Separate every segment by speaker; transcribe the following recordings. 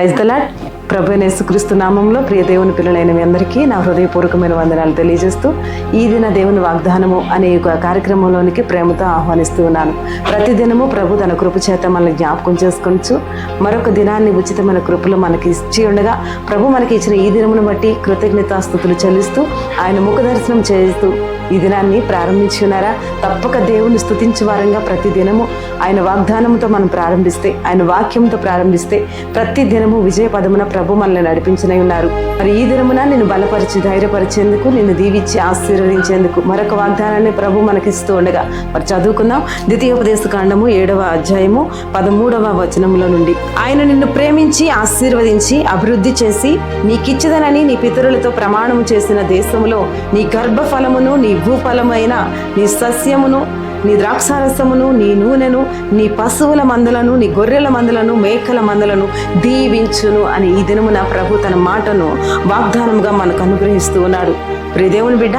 Speaker 1: Praise దలాట్ ప్రభు నేసుక్రీస్తు నామంలో ప్రియ దేవుని పిల్లలైన మీ అందరికీ నా హృదయపూర్వకమైన వందనాలు తెలియజేస్తూ ఈ దిన దేవుని వాగ్దానము అనే ఒక కార్యక్రమంలోనికి ప్రేమతో ఆహ్వానిస్తూ ఉన్నాను. ప్రతిదినము ప్రభు తన కృప చేత మనల్ని జ్ఞాపకం చేసుకొనచ్చు మరొక దినాన్ని ఉచితమైన కృపలు మనకి ఇచ్చి ఉండగా ప్రభు మనకి ఇచ్చిన ఈ దినమును బట్టి కృతజ్ఞతాస్థుతులు చెల్లిస్తూ ఆయన ముఖ దర్శనం చేస్తూ ఈ దినాన్ని ప్రారంభించి ఉన్నారా తప్పక దేవుని స్థుతించే వారంగా ప్రతి దినము ఆయన వాగ్దానంతో మనం ప్రారంభిస్తే ఆయన వాక్యంతో ప్రారంభిస్తే ప్రతి దినము విజయ పదమున ప్రభు మనల్ని నడిపించనై ఉన్నారు. మరి ఈ దినమున నేను బలపరిచి ధైర్యపరిచేందుకు నిన్ను దీవించి ఆశీర్వదించేందుకు మరొక వాగ్దానాన్ని ప్రభు మనకిస్తూ ఉండగా మరి చదువుకుందాం. ద్వితీయోపదేశ కాండము ఏడవ అధ్యాయము పదమూడవ వచనములో నుండి ఆయన నిన్ను ప్రేమించి ఆశీర్వదించి అభివృద్ధి చేసి నీకిచ్చదనని నీ పితరులతో ప్రమాణము చేసిన దేశములో నీ గర్భఫలమును నీ భూఫలమైన నీ సస్యమును నీ ద్రాక్షారసమును నీ నూనెను నీ పశువుల మందలను నీ గొర్రెల మందలను మేకల మందలను దీవించును అని ఈ దినమున ప్రభు తన మాటను వాగ్దానముగా మనకు అనుగ్రహిస్తూ ఉన్నాడు. ప్రియదేవుని బిడ్డ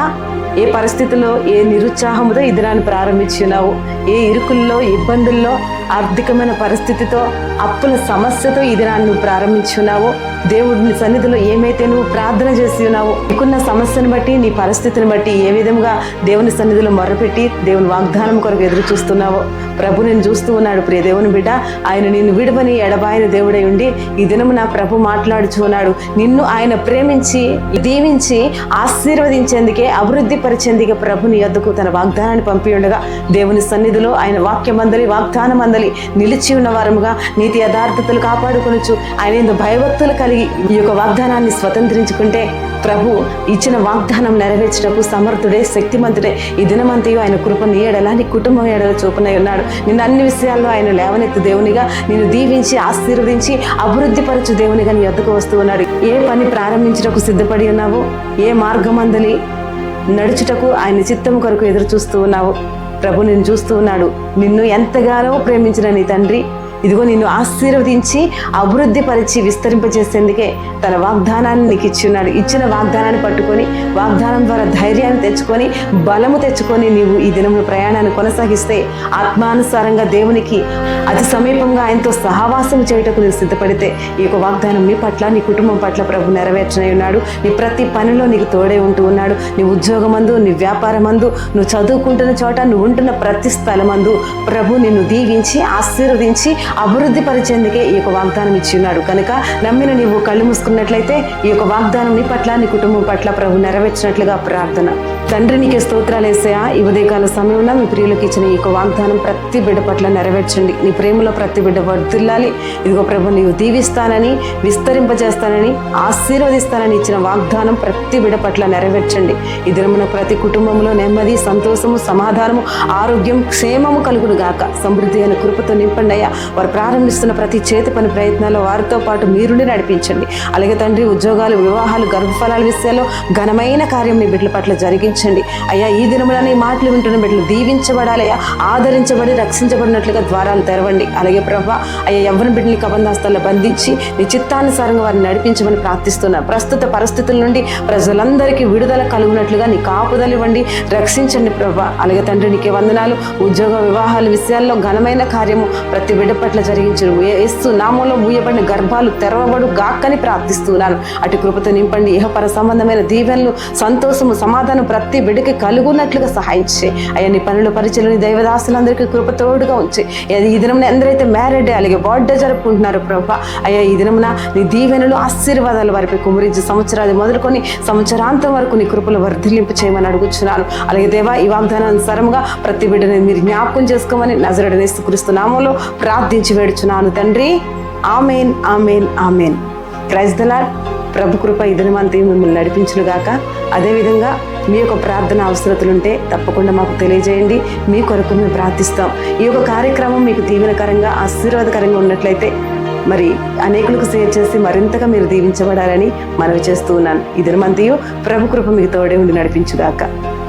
Speaker 1: ఏ పరిస్థితుల్లో ఏ నిరుత్సాహముతో ఈ దినాన్ని ప్రారంభించినావు? ఏ ఇరుకుల్లో ఇబ్బందుల్లో ఆర్థికమైన పరిస్థితితో అప్పుల సమస్యతో ఈ దినాన్ని ప్రారంభించున్నావో దేవుడిని సన్నిధిలో ఏమైతే నువ్వు ప్రార్థన చేసి ఉన్నావు నీకున్న సమస్యను బట్టి నీ పరిస్థితిని బట్టి ఏ విధంగా దేవుని సన్నిధిలో మొరపెట్టి దేవుని వాగ్దానం కొరకు ఎదురు చూస్తున్నావో ప్రభు నేను చూస్తూ ఉన్నాడు ప్రియ దేవుని బిడ్డ. ఆయన నిన్ను విడవని ఎడబాయిన దేవుడై ఉండి ఈ దినము నా ప్రభు మాట్లాడుచు ఉన్నాడు. నిన్ను ఆయన ప్రేమించి దీవించి ఆశీర్వదించేందుకే అభివృద్ధి పరిచేందుకే ప్రభుని యొద్దకు తన వాగ్దానాన్ని పంపి ఉండగా దేవుని సన్నిధిలో ఆయన వాక్యమందలి వాగ్దానమందలి నిలిచి ఉన్న వారముగా నీతి యథార్థతలు కాపాడుకొనొచ్చు ఆయన ఎందు భయభక్తులు కలిగి ఈ యొక్క వాగ్దానాన్ని స్వతంత్రించుకుంటే ప్రభు ఇచ్చిన వాగ్దానం నెరవేర్చటకు సమర్థుడే శక్తిమంతుడే. ఈ దినమంతయు ఆయన కృపను ఏడలా నీ కుటుంబం ఏడల చూపునై ఉన్నాడు. నిన్ను అన్ని విషయాల్లో ఆయన లేవనెత్తు దేవునిగా నిన్ను దీవించి ఆశీర్వదించి అభివృద్ధిపరచు దేవునిగా నీ వద్దకు వస్తూ ఉన్నాడు. ఏ పని ప్రారంభించటకు సిద్ధపడి ఉన్నావు? ఏ మార్గమందలి నడుచుటకు ఆయన చిత్తం కొరకు ఎదురు చూస్తూ ఉన్నావు? ప్రభు నిన్ను చూస్తూ ఉన్నాడు. నిన్ను ఎంతగానో ప్రేమించిన నీ తండ్రి ఇదిగో నిన్ను ఆశీర్వదించి అభివృద్ధి పరిచి విస్తరింపజేసేందుకే తన వాగ్దానాన్ని నీకు ఇచ్చి ఉన్నాడు ఇచ్చిన వాగ్దానాన్ని పట్టుకొని వాగ్దానం ద్వారా ధైర్యాన్ని తెచ్చుకొని బలము తెచ్చుకొని నీవు ఈ దినంలో ప్రయాణాన్ని కొనసాగిస్తే ఆత్మానుసారంగా దేవునికి అతి సమీపంగా ఆయనతో సహవాసం చేయుటకు నువ్వు సిద్ధపడితే ఈ యొక్క వాగ్దానం నీ పట్ల నీ కుటుంబం పట్ల ప్రభు నెరవేర్చనై ఉన్నాడు. నీ ప్రతి పనిలో నీకు తోడే ఉంటూ ఉన్నాడు. నీ ఉద్యోగమందు నీ వ్యాపారమందు నువ్వు చదువుకుంటున్న చోట నువ్వు ఉంటున్న ప్రతి స్థలమందు ప్రభు నిన్ను దీవించి ఆశీర్వదించి అభివృద్ధి పరిచేందుకే ఈ యొక్క వాగ్దానం ఇచ్చి ఉన్నాడు కనుక నమ్మిన నీవు కళ్ళు మూసుకున్నట్లయితే ఈ యొక్క వాగ్దానం నీ పట్ల నీ కుటుంబం పట్ల ప్రభు నెరవేర్చినట్లుగా ప్రార్థన. తండ్రి నీకే స్తోత్రాలు వేసాయా ఈ ఉదయకాల సమయంలో మీ ప్రియులకు ఇచ్చిన ఈ యొక్క వాగ్దానం ప్రతి బిడ్డ పట్ల నెరవేర్చండి. నీ ప్రేమలో ప్రతి బిడ్డ వర్దిల్లాలి ఇదిగో ప్రభు నీవు దీవిస్తానని విస్తరింపజేస్తానని ఆశీర్వదిస్తానని ఇచ్చిన వాగ్దానం ప్రతి బిడ్డ పట్ల నెరవేర్చండి. ఈ దినమున ప్రతి కుటుంబంలో నెమ్మది సంతోషము సమాధానము ఆరోగ్యం క్షేమము కలుగును గాక సమృద్ధి అయిన కృపతో నింపండి అయ్యా. వారు ప్రారంభిస్తున్న ప్రతి చేతి పని ప్రయత్నాల్లో వారితో పాటు మీరుండి నడిపించండి. అలాగే తండ్రి ఉద్యోగాలు వివాహాలు గర్భఫలాల విషయాల్లో ఘనమైన కార్యం మీ బిడ్డల పట్ల జరిగించండి. అయ్యా ఈ దినమున మాటలు వింటున్న బిడ్డలు దీవించబడాలయ్యా ఆదరించబడి రక్షించబడినట్లుగా ద్వారాలు తెరవండి. అలాగే ప్రభా అయ్యా ఎవరిని బిడ్డని కబందాస్తాల్లో బంధించి నీ చిత్తానుసారంగా వారిని నడిపించమని ప్రార్థిస్తున్నా. ప్రస్తుత పరిస్థితుల నుండి ప్రజలందరికీ విడుదల కలుగునట్లుగా నీ కాపుదలు ఇవ్వండి. రక్షించండి ప్రభా. అలాగే తండ్రి నీకే వందనాలు. ఉద్యోగ వివాహాల విషయాల్లో ఘనమైన కార్యము ప్రతి బిడ్డ పట్ల జరిగించను ఏస్తూ నామంలో మూయబడిన గర్భాలు తెరవబడు గాక్కని ప్రార్థిస్తున్నాను. అటు కృపతో నింపండి. ఇహపర సంబంధమైన దీవెనలు సంతోషము సమాధానం ప్రతి బిడ్డకి కలుగున్నట్లుగా సహాయం చేయి. అయ్యా నీ పనులు పరిచయలు దైవదాసులందరికీ కృపతోడుగా ఉంచి. ఈ దినం ఎందరైతే మ్యారేడ్ అలాగే బర్త్డే జరుపుకుంటున్నారు ప్రభా అయ్యా ఈ దినమున నీ దీవెనలు ఆశీర్వాదాలు వారిపై కుమరించి సంవత్సరాలు మొదలుకొని సంవత్సరాంతం వరకు నీ కృపలు వర్ధిలింపు చేయమని అడుగుచున్నాను. అలాగే దేవా ఈ వాగ్దానానుసారంగా ప్రతి బిడ్డని మీరు జ్ఞాపకం చేసుకోమని నజరడనేస్తు క్రీస్తు నామంలో ప్రార్థి ప్రార్థించి వేడుచున్నాను తండ్రి. Amen amen amen. ప్రైజ్ ప్రభు కృప ఇదని దినమంతి మిమ్మల్ని నడిపించునుగాక అదేవిధంగా మీ యొక్క ప్రార్థన అవసరతలుంటే తప్పకుండా మాకు తెలియజేయండి. మీ కొరకు మేము ప్రార్థిస్తాం. ఈ యొక్క కార్యక్రమం మీకు దీవెనకరంగా ఆశీర్వాదకరంగా ఉన్నట్లయితే మరి అనేకులకు షేర్ చేసి మరింతగా మీరు దీవించబడాలని మనవి చేస్తూ ఉన్నాను. ఈ దినమంతియు ప్రభు కృప మీకు తోడే ఉండి నడిపించుగాక.